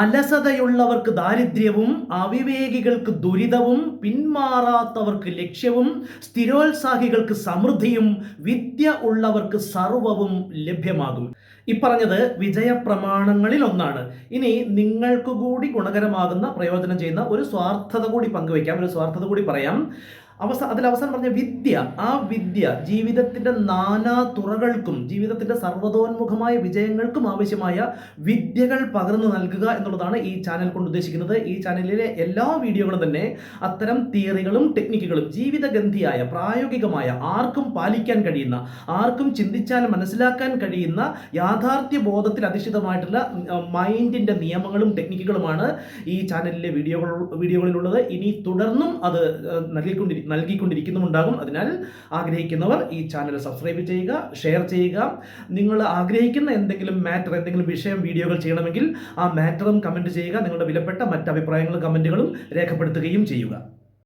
അലസതയുള്ളവർക്ക് ദാരിദ്ര്യവും അവിവേകികൾക്ക് ദുരിതവും പിന്മാറാത്തവർക്ക് ലക്ഷ്യവും സ്ഥിരോത്സാഹികൾക്ക് സമൃദ്ധിയും വിദ്യ ഉള്ളവർക്ക് സർവവും ലഭ്യമാകും. ഇപ്പറഞ്ഞത് വിജയപ്രമാണങ്ങളിൽ ഒന്നാണ്. ഇനി നിങ്ങൾക്ക് കൂടി ഗുണകരമാകുന്ന പ്രയോജനം ചെയ്യുന്ന ഒരു സ്വാർത്ഥത കൂടി പങ്കുവയ്ക്കാം. ഒരു സ്വാർത്ഥത കൂടി പറയാം. അവസാന അതിൽ അവസാനം പറഞ്ഞ വിദ്യ ആ വിദ്യ ജീവിതത്തിന്റെ നാനാ തുറകൾക്കും ജീവിതത്തിന്റെ സർവതോന്മുഖമായ വിജയങ്ങൾക്കും ആവശ്യമായ വിദ്യകൾ പകർന്നു നൽകുക എന്നുള്ളതാണ് ഈ ചാനൽ കൊണ്ട് ഉദ്ദേശിക്കുന്നത്. ഈ ചാനലിലെ എല്ലാ വീഡിയോകളും തന്നെ അത്തരം തിയറികളും ടെക്നിക്കുകളും ജീവിതഗന്ധിയായ പ്രായോഗികമായ ആർക്കും പാലിക്കാൻ കഴിയുന്ന ആർക്കും ചിന്തിച്ചാൽ മനസ്സിലാക്കാൻ കഴിയുന്ന യാഥാർത്ഥ്യ ബോധത്തിൽ അധിഷ്ഠിതമായിട്ടുള്ള മൈൻഡിന്റെ നിയമങ്ങളും ടെക്നിക്കുകളുമാണ് ഈ ചാനലിലെ വീഡിയോകൾ വീഡിയോകളിലുള്ളത്. ഇനി തുടർന്നും അത് ഏഹ്, നൽകിക്കൊണ്ടിരി നൽകിക്കൊണ്ടിരിക്കുന്നുമുണ്ടാകും. അതിനാൽ ആഗ്രഹിക്കുന്നവർ ഈ ചാനൽ സബ്സ്ക്രൈബ് ചെയ്യുക ഷെയർ ചെയ്യുക. നിങ്ങൾ ആഗ്രഹിക്കുന്ന എന്തെങ്കിലും മാറ്റർ എന്തെങ്കിലും വിഷയം വീഡിയോകൾ ചെയ്യണമെങ്കിൽ ആ മാറ്ററും കമന്റ് ചെയ്യുക. നിങ്ങളുടെ വിലപ്പെട്ട മറ്റ് അഭിപ്രായങ്ങളും കമന്റുകളും രേഖപ്പെടുത്തുകയും ചെയ്യുക.